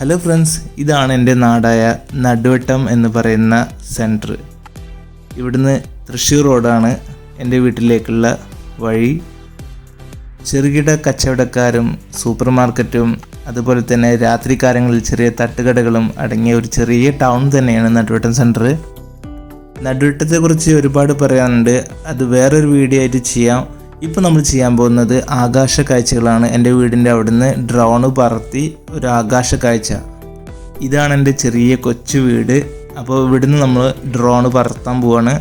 Hello friends ഇതാണ് എന്റെ നാടായ നടുവട്ടം എന്ന് പറയുന്ന സെന്റർ ഇവിടുന്ന് തൃശ്ശൂർ റോഡാണ് എന്റെ വീട്ടിലേക്കുള്ള വഴി. ചെറുകിട കച്ചവടക്കാരും സൂപ്പർ മാർക്കറ്റും അതുപോലെ തന്നെ രാത്രികാലങ്ങളിൽ ചെറിയ തട്ടുകടകളും അടങ്ങിയ ഒരു ചെറിയ ടൗൺ തന്നെയാണ് നടുവട്ടം സെന്റർ നടുവട്ടത്തെക്കുറിച്ച് ഒരുപാട് പറയാനുണ്ട്. അത് വേറൊരു വീഡിയോ ആയിട്ട് ചെയ്യാം. ഇപ്പോൾ നമ്മൾ ചെയ്യാൻ പോകുന്നത് ആകാശ കാഴ്ചകളാണ്. എന്റെ വീടിന്റെ അവിടുന്ന് ഡ്രോണ് പറത്തി ഒരു ആകാശ കാഴ്ച. ഇതാണ് എന്റെ ചെറിയ കൊച്ചു വീട്. അപ്പോൾ ഇവിടുന്ന് നമ്മൾ ഡ്രോണ് പറത്താൻ പോവാണ്.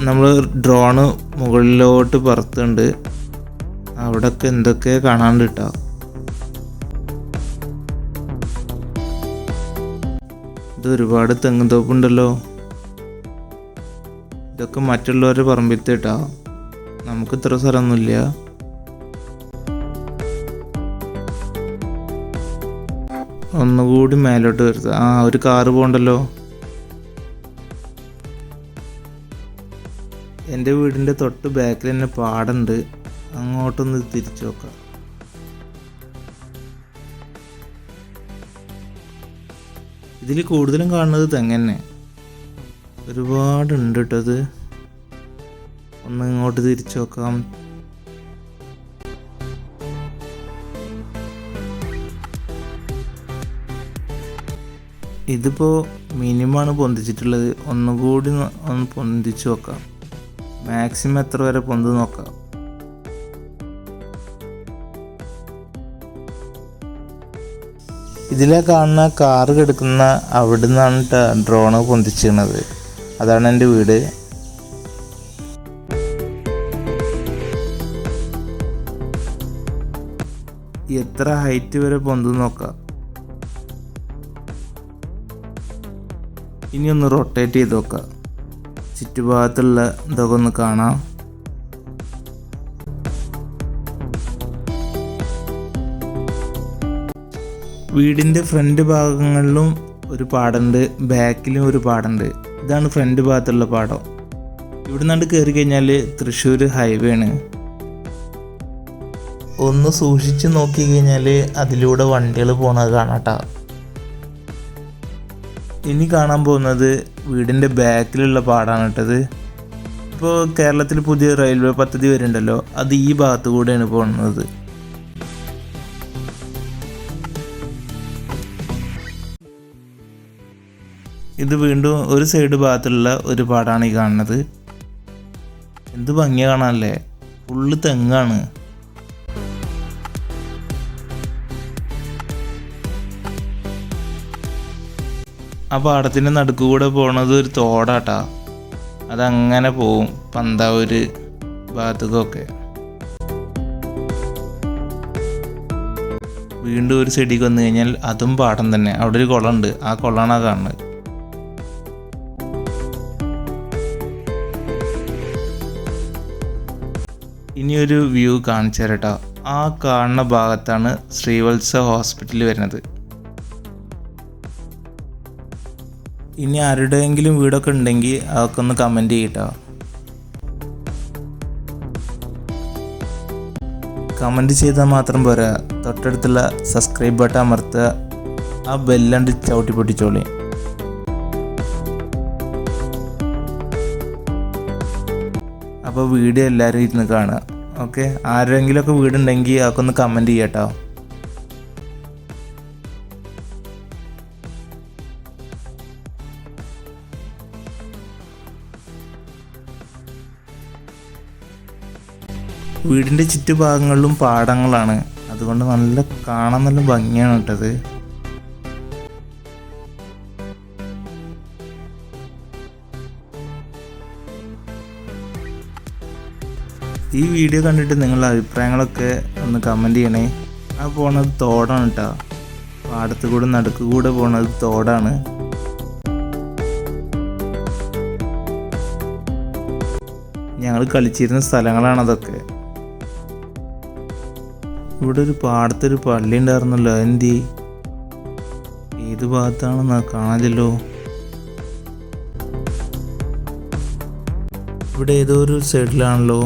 നമ്മൾ ഡ്രോണ് മുകളിലോട്ട് പറത്തുന്നുണ്ട്. അവിടെയൊക്കെ എന്തൊക്കെ കാണാണ്ട് കേട്ടോ ഇത് ഒരുപാട് തെങ്ങും തോപ്പുണ്ടല്ലോ ഇതൊക്കെ മറ്റുള്ളവരുടെ പറമ്പിത്തേട്ടാ. നമുക്ക് ഇത്ര സ്ഥലമൊന്നുമില്ല. ഒന്നുകൂടി മേലോട്ട് വരുത്ത. ആ ഒരു കാറ് പോണ്ടല്ലോ. എന്റെ വീടിന്റെ തൊട്ട് ബാക്കിൽ തന്നെ പാടുണ്ട് അങ്ങോട്ടൊന്ന് തിരിച്ചു നോക്കാം. ഇതിൽ കൂടുതലും കാണുന്നത് തെങ്ങന്നെ. ഒരുപാടുണ്ട് കേട്ടോ അത്. ഒന്ന് ഇങ്ങോട്ട് തിരിച്ചു നോക്കാം. ഇതിപ്പോൾ മിനിമമാണ് പൊന്തിച്ചിട്ടുള്ളത്. ഒന്നുകൂടി ഒന്ന് പൊന്തിച്ചു നോക്കാം. മാക്സിമം എത്ര വരെ പൊന്ത് നോക്കാം? ഇതിലെ കാണുന്ന കാറ് കിടക്കുന്ന അവിടെ നിന്നാണ് ഡ്രോണ് പൊന്തിച്ചിരുന്നത് അതാണ് എന്റെ വീട്. എത്ര ഹൈറ്റ് വരെ പൊന്ത് നോക്കാം. ഇനി ഒന്ന് റൊട്ടേറ്റ് ചെയ്ത് നോക്കാം. ചുറ്റുഭാഗത്തുള്ള ഇതൊക്കെ ഒന്ന് കാണാം. വീടിന്റെ ഫ്രണ്ട് ഭാഗങ്ങളിലും ഒരു പാടമുണ്ട് ബാക്കിലും ഒരു പാടമുണ്ട് ഇതാണ് ഫ്രണ്ട് ഭാഗത്തുള്ള പാടം. ഇവിടെ നിന്നാണ്ട് കയറി കഴിഞ്ഞാൽ തൃശ്ശൂർ ഹൈവേ ആണ്. ഒന്ന് സൂക്ഷിച്ച് നോക്കി കഴിഞ്ഞാൽ അതിലൂടെ വണ്ടികൾ പോണത് കാണാട്ടാ. ഇനി കാണാൻ പോകുന്നത് വീടിന്റെ ബാക്കിലുള്ള പാടാണ് കേട്ടത്. ഇപ്പോൾ കേരളത്തിൽ പുതിയ റെയിൽവേ പദ്ധതി വരുന്നുണ്ടല്ലോ അത് ഈ ഭാഗത്തു കൂടെയാണ് പോകുന്നത്. ഇത് വീണ്ടും ഒരു സൈഡ് ഭാഗത്തുള്ള ഒരു പാടാണ് ഈ കാണുന്നത്. എന്ത് ഭംഗി കാണാനല്ലേ? ഫുള്ള് തെങ്ങാണ്. ആ പാടത്തിന്റെ നടുക്കുകൂടെ പോണത് ഒരു തോടാട്ടാ. അതങ്ങനെ പോവും പന്താവൂര് ഭാഗത്തേക്കൊക്കെ വീണ്ടും ഒരു ചെടിക്ക് വന്നു കഴിഞ്ഞാൽ അതും പാടം തന്നെ. അവിടെ ഒരു കുളമുണ്ട്. ആ കുളമാണ് കാണുന്നത്. ഇനിയൊരു വ്യൂ കാണിച്ചു തരട്ടോ. ആ കാണുന്ന ഭാഗത്താണ് ശ്രീവത്സ ഹോസ്പിറ്റൽ വരുന്നത്. ഇനി ആരുടെയെങ്കിലും വീടൊക്കെ ഉണ്ടെങ്കിൽ അതൊക്കെ ഒന്ന് കമന്റ് ചെയ്യട്ടോ. കമന്റ് ചെയ്താൽ മാത്രം പോരാ. തൊട്ടടുത്തുള്ള സബ്സ്ക്രൈബ് ബട്ടൺ അമർത്തുക. ആ ബെല്ലണ്ട് ചവിട്ടി പൊട്ടിച്ചോളി. അപ്പോൾ വീഡിയോ എല്ലാവരും ഇരുന്ന് കാണുക. ഓക്കെ ആരെങ്കിലുമൊക്കെ വീടുണ്ടെങ്കിൽ അതൊക്കെ ഒന്ന് കമന്റ് ചെയ്യട്ടോ വീടിന്റെ ചുറ്റുഭാഗങ്ങളിലും പാടങ്ങളാണ്. അതുകൊണ്ട് നല്ല കാണാൻ നല്ല ഭംഗിയാണ് കേട്ടത് ഈ വീഡിയോ കണ്ടിട്ട് നിങ്ങളുടെ അഭിപ്രായങ്ങളൊക്കെ ഒന്ന് കമന്റ് ചെയ്യണേ. ആ പോണത് തോടാണ് കേട്ടോ പാടത്ത് കൂടെ നടുക്ക് കൂടെ പോണത് തോടാണ്. ഞങ്ങൾ കളിച്ചിരുന്ന സ്ഥലങ്ങളാണ് അതൊക്കെ. ഇവിടെ ഒരു പാടത്തൊരു പള്ളി ഉണ്ടായിരുന്നല്ലോ എന്തി ഏത് ഭാഗത്താണെന്ന് കാണാനില്ലല്ലോ. ഇവിടെ ഏതോ ഒരു സൈഡിലാണല്ലോ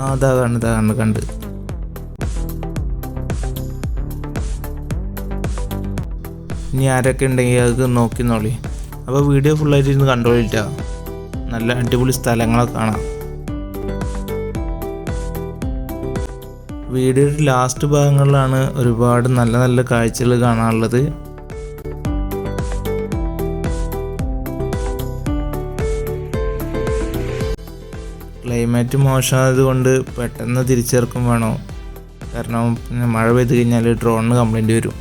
ആ അതാ കണ്ട് കണ്ട് ഇനി ആരൊക്കെ ഉണ്ടെങ്കിൽ അത് നോക്കിന്നോളി അപ്പോൾ വീഡിയോ ഫുള്ളായിട്ട് ഇരുന്ന് കണ്ടോളിട്ടാ നല്ല അടിപൊളി സ്ഥലങ്ങളൊക്കെ കാണാം. വീഡിയോയുടെ ലാസ്റ്റ് ഭാഗങ്ങളിലാണ് ഒരുപാട് നല്ല നല്ല കാഴ്ചകൾ കാണാനുള്ളത്. ക്ലൈമറ്റ് മോശമായത് കൊണ്ട് പെട്ടെന്ന് തിരിച്ചേർക്കും വേണം. കാരണം മഴ പെയ്ത് കഴിഞ്ഞാൽ ഡ്രോണിന് കംപ്ലൈന്റ് വരും.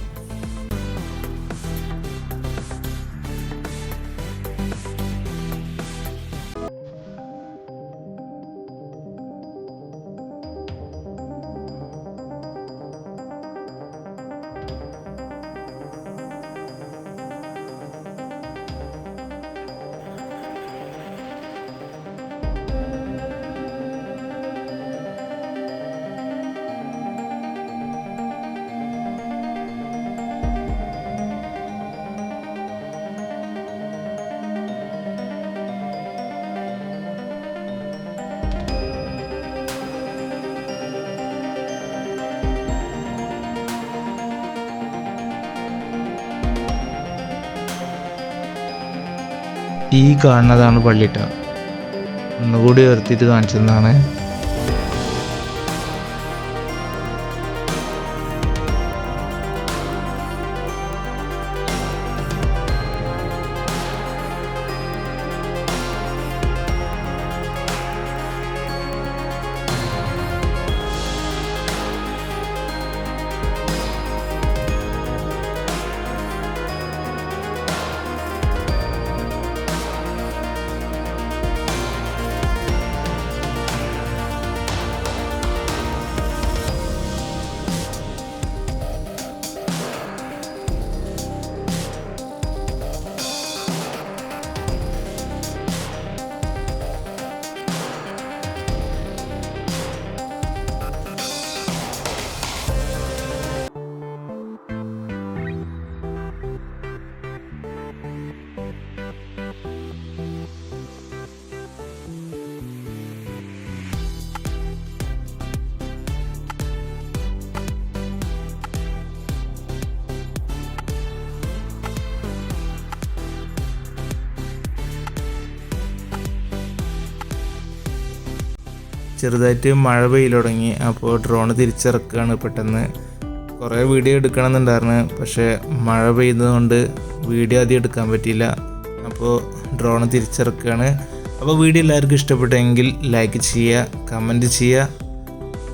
ഈ കാണുന്നതാണ് പള്ളിട്ട. ഒന്നുകൂടി ഉയർത്തിയിട്ട് കാണിച്ചതാണ് ചെറുതായിട്ട് മഴ പെയ്യൽ തുടങ്ങി. അപ്പോൾ ഡ്രോൺ തിരിച്ചിറക്കുകയാണ് പെട്ടെന്ന്. കുറേ വീഡിയോ എടുക്കണമെന്നുണ്ടായിരുന്നു. പക്ഷേ മഴ പെയ്തതുകൊണ്ട് വീഡിയോ ആദ്യം എടുക്കാൻ പറ്റിയില്ല. അപ്പോൾ ഡ്രോൺ തിരിച്ചിറക്കുകയാണ് അപ്പോൾ വീഡിയോ എല്ലാവർക്കും ഇഷ്ടപ്പെട്ടെങ്കിൽ ലൈക്ക് ചെയ്യുക കമന്റ് ചെയ്യുക.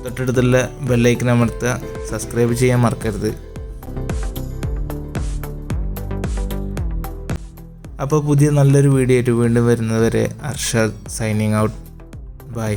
തൊട്ടടുത്തുള്ള ബെല്ലൈക്കൻ അമർത്തുക. സബ്സ്ക്രൈബ് ചെയ്യാൻ മറക്കരുത്. അപ്പോൾ പുതിയ നല്ലൊരു വീഡിയോ ആയിട്ട് വീണ്ടും വരുന്നവരെ അർഷദ് സൈനിങ് ഔട്ട് ബൈ